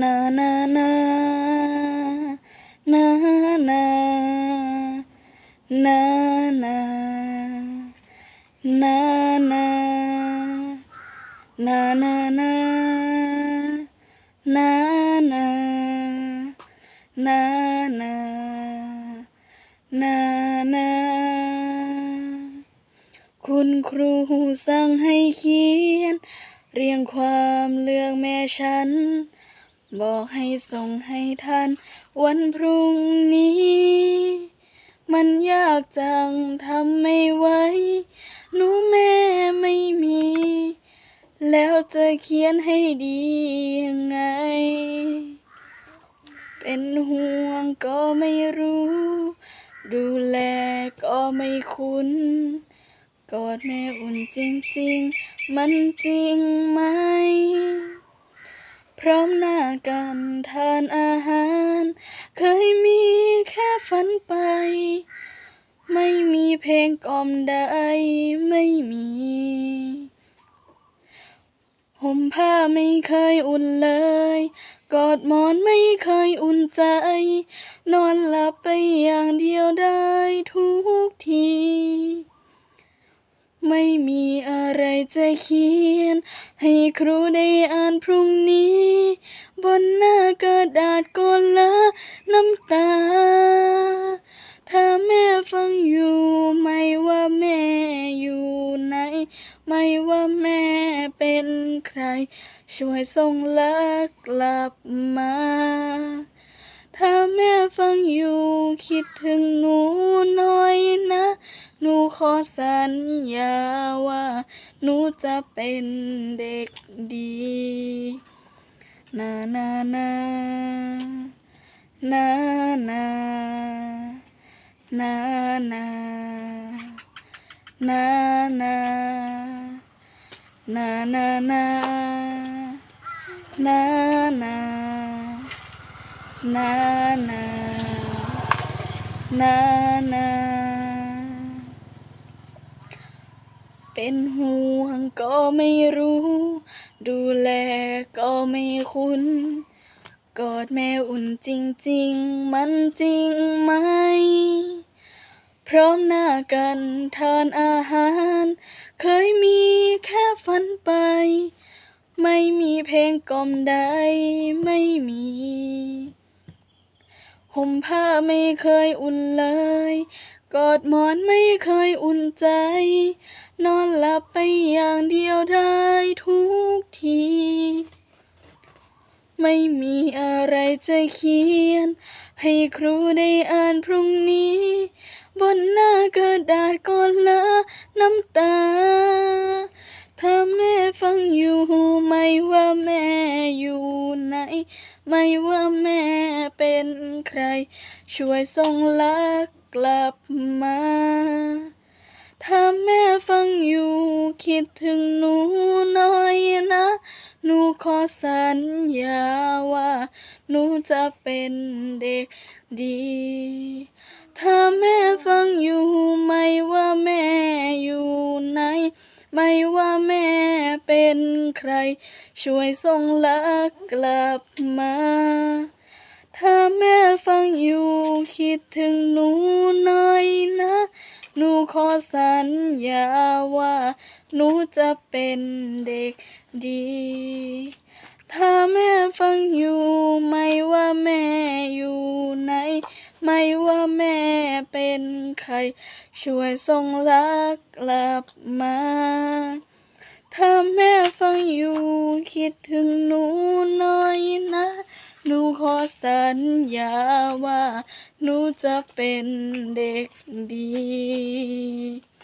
นานานานานานานานานานานานานานานานานานาคุณครูสั่งให้เขียน เรียงความเรื่องแม่ฉัน บอกให้ส่งให้ทันวันพรุ่งนี้ มันยากจังทำไม่ไหวหนูแม่ไม่มี แล้วจะเขียนให้ดียังไง เป็นห่วงก็ไม่รู้ ดูแลก็ไม่คุ้น กอดแม่อุ่นจริง ๆ มันจริงไหม พร้อมหน้ากันทานอาหาร เคยมีแค่ฝันไป ไม่มีเพลงกล่อมใดไม่มีห่มผ้าไม่เคยอุ่นเลย กอดหมอนไม่เคยอุ่นใจ นอนหลับไปอย่างเดียวได้ทุกที ไม่มีอะไรจะเขียน ให้ครูได้อ่านพรุ่งนี้ ร ช่วยส่งลักกลับมา ถ้าแม่ฟังอยู่คิดถึงหนูน้อยนะ หนูขอสัญญาว่า หนูจะเป็นเด็กดีนานานานานานานา na na นานานานานานานานานาเป็นห่วงก็ไม่รู้ ดูแลก็ไม่คุ้น กอดแม่อุ่นจริง ๆ มันจริงไหม พร้อมหน้ากันทานอาหาร เคยมีแค่ฝันไป ไม่มีเพลงกล่อมใดไม่มีห่มผ้าไม่เคยอุ่นเลย กอดหมอนไม่เคยอุ่นใจ นอนหลับไปอย่างเดียวได้ทุกที ไม่มีอะไรจะเขียน ให้ครูได้อ่านพรุ่งนี้ บนหน้ากระดาษก็ละน้ำตา ถ้าแม่ฟังอยู่ไม่ว่าแม่อยู่ไหน ไม่ว่าแม่เป็นใคร ช่วยส่งลักกลับมา ถ้าแม่ฟังอยู่คิดถึงหนูน่อยนะ หนูขอสัญญาว่า หนูจะเป็นเด็กดี ถ้าแม่ฟังอยู่ไม่ว่าแม่อยู่ไหน ไม่ว่าแม่เป็นใคร ช่วยส่งลักกลับมา ถ้าแม่ฟังอยู่คิดถึงหนูหน่อยนะ หนูขอสัญญาว่า หนูจะเป็นเด็กดี ถ้าแม่ฟังอยู่ไม่ว่าแม่อยู่ไหน ไม่ว ใคร ช่วยส่งรักกลับมาถ้าแม่ฟังอยู่คิดถึงหนูน้อยนะ หนูขอสัญญาว่า หนูจะเป็นเด็กดี